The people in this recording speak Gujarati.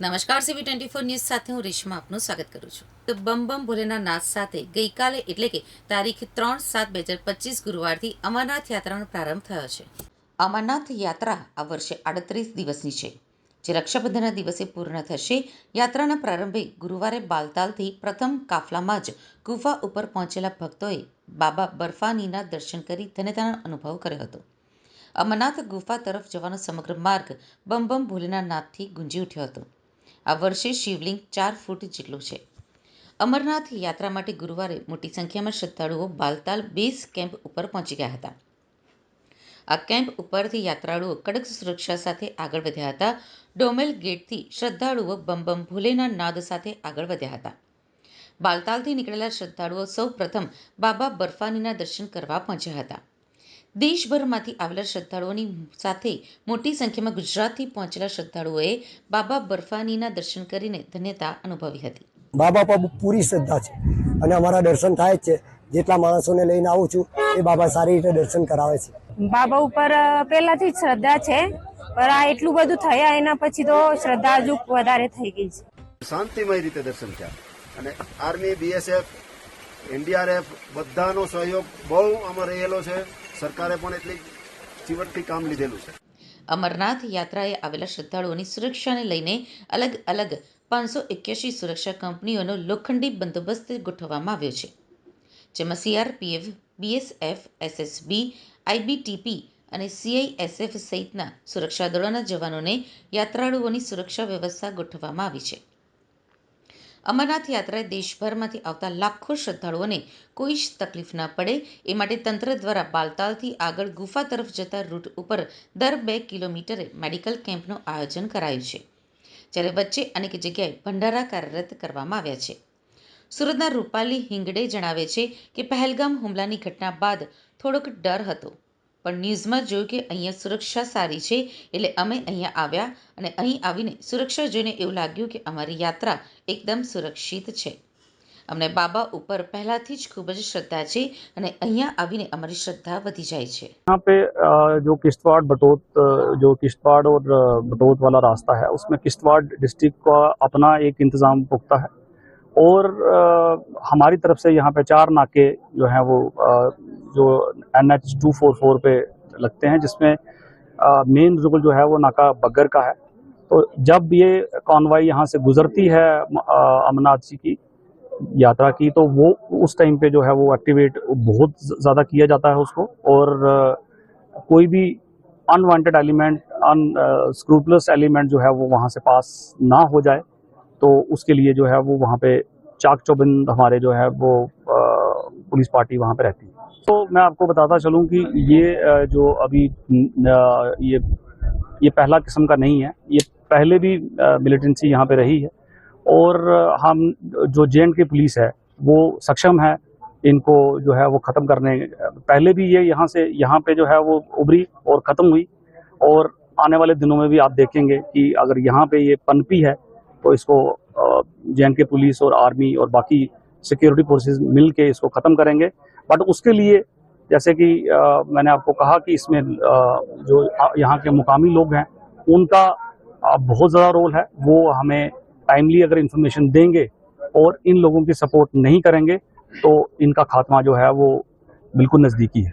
નમસ્કાર સીવી ટ્વેન્ટી ફોર ન્યૂઝ સાથે હું રેશમા આપનું સ્વાગત કરું છું. તો બમ બમ ભોલેના નાદ સાથે ગઈકાલે એટલે કે તારીખ ત્રણ સાત બે હજાર પચીસ ગુરુવારથી અમરનાથ યાત્રાનો પ્રારંભ થયો છે. અમરનાથ યાત્રા આ વર્ષે આડત્રીસ દિવસની છે. જે રક્ષાબંધનના દિવસે પૂર્ણ થશે. યાત્રાના પ્રારંભે ગુરુવારે બાલતાલથી પ્રથમ કાફલામાં જ ગુફા ઉપર પહોંચેલા ભક્તોએ બાબા બર્ફાનીના દર્શન કરી ધન્યતાનો અનુભવ કર્યો હતો. અમરનાથ ગુફા તરફ જવાનો સમગ્ર માર્ગ બમ બમ ભોલેના નાદથી ગુંજી ઉઠ્યો હતો. આ વર્ષે શિવલિંગ ચાર ફૂટ જેટલું છે. અમરનાથ યાત્રા માટે ગુરુવારે મોટી સંખ્યામાં શ્રદ્ધાળુઓ બાલતાલ બેઝ કેમ્પ ઉપર પહોંચી ગયા હતા. આ કેમ્પ ઉપરથી યાત્રાળુઓ કડક સુરક્ષા સાથે આગળ વધ્યા હતા. ડોમેલ ગેટથી શ્રદ્ધાળુઓ બમ બમ ભોલેના નાદ સાથે આગળ વધ્યા હતા. બાલતાલથી નીકળેલા શ્રદ્ધાળુઓ સૌ પ્રથમ બાબા બર્ફાનીના દર્શન કરવા પહોંચ્યા હતા. દેશભરમાંથી આવેલા શ્રદ્ધાળુઓની સાથે મોટી સંખ્યામાં ગુજરાતથી પહોંચેલા શ્રદ્ધાળુઓએ બાબા બર્ફાનીના દર્શન કરીને ધન્યતા અનુભવી હતી. બાબા પર પૂરી શ્રદ્ધા છે. અને અમારા દર્શન થાય જ છે. જેટલા માણસોને લઈને આવું છું એ બાબા સારી રીતે દર્શન કરાવે છે. બાબા ઉપર પહેલાથી જ શ્રદ્ધા છે. પણ આ એટલું બધું થયા એના પછી તો શ્રદ્ધા હજુ વધારે થઈ ગઈ છે. શાંતિમય રીતે દર્શન થયા. અને આર્મી બીએસએફ એનડીઆરએફ બધાનો સહયોગ બહુ અમારે રહેલો છે. સરકારે પણ એટલી ચીવટથી કામ લીધેલું છે. અમરનાથ યાત્રાએ આવેલા શ્રદ્ધાળુઓની સુરક્ષાને લઈને અલગ અલગ પાંચસો એક્યાસી સુરક્ષા કંપનીઓનો લોખંડી બંદોબસ્ત ગોઠવવામાં આવ્યો છે. જેમાં સીઆરપીએફ બીએસએફ એસએસબી આઈબીટીપી અને સીઆઈએસએફ સહિતના સુરક્ષા દળોના જવાનોને યાત્રાળુઓની સુરક્ષા વ્યવસ્થા ગોઠવવામાં આવી છે. અમરનાથ યાત્રાએ દેશભરમાંથી આવતા લાખો શ્રદ્ધાળુઓને કોઈ જ તકલીફ ન પડે, એ માટે તંત્ર દ્વારા બાલતાલથી આગળ ગુફા તરફ જતા રૂટ ઉપર દર બે કિલોમીટરે મેડિકલ કેમ્પનું આયોજન કરાયું છે. જ્યારે વચ્ચે અનેક જગ્યાએ ભંડારા કાર્યરત કરવામાં આવ્યા છે. સુરતના રૂપાલી હિંગડે જણાવે છે કે પહેલગામ હુમલાની ઘટના બાદ થોડોક ડર હતો. પણ ન્યૂઝમાં જોયું કે અહીંયા સુરક્ષા સારી છે એટલે અમે અહીંયા આવ્યા અને અહીં આવીને સુરક્ષા જોઈને એવું લાગ્યું કે અમારી યાત્રા એકદમ સુરક્ષિત છે અમને બાબા ઉપર પહેલાથી જ ખૂબ જ શ્રદ્ધા છે અને અહીંયા આવીને અમારી શ્રદ્ધા વધી જાય છે यहाँ पे अ, जो किश्तवाड़ बटोत अ, जो किश्तवाड़ और अ, बटोत वाला रास्ता है उसमें किश्तवाड़ डिस्ट्रिक्ट का अपना एक इंतज़ाम पुख्ता है और अ, हमारी तरफ़ से यहाँ पे चार नाके जो हैं वो अ, जो N H two four four पे लगते हैं जिसमें मेन रुगल जो है वो नाका बग्गर का है। तो जब ये कॉन्वाई यहाँ से गुजरती है अमरनाथ जी की यात्रा की तो वो उस टाइम पे जो है वो एक्टिवेट बहुत ज़्यादा किया जाता है उसको। और कोई भी unwanted element unscrupulous element जो है वो वहाँ से पास ना हो जाए तो उसके लिए जो है वो वहाँ पे चाक चौबंद हमारे जो है वो पुलिस पार्टी वहाँ पे रहती है। तो मैं आपको बताता चलूँ कि ये जो अभी ये ये पहला किस्म का नहीं है। ये पहले भी मिलिटेंसी यहाँ पे रही है। और हम, जो जे एंड के पुलिस है, वो सक्षम है इनको जो है वो ख़त्म करने, पहले भी ये यहाँ से, यहाँ पे जो है वो उभरी और ख़त्म हुई। और आने वाले दिनों में भी आप देखेंगे कि अगर यहाँ पे ये पनपी है तो इसको जे एंड के पुलिस और आर्मी और बाकी सिक्योरिटी फोर्सेज मिल के इसको ख़त्म करेंगे। बट उसके लिए जैसे कि अ, मैंने आपको कहा कि इसमें अ, जो यहाँ के मुकामी लोग हैं उनका बहुत ज़्यादा रोल है। वो हमें टाइमली अगर इंफॉर्मेशन देंगे और इन लोगों की सपोर्ट नहीं करेंगे तो इनका खात्मा जो है वो बिल्कुल नज़दीकी है।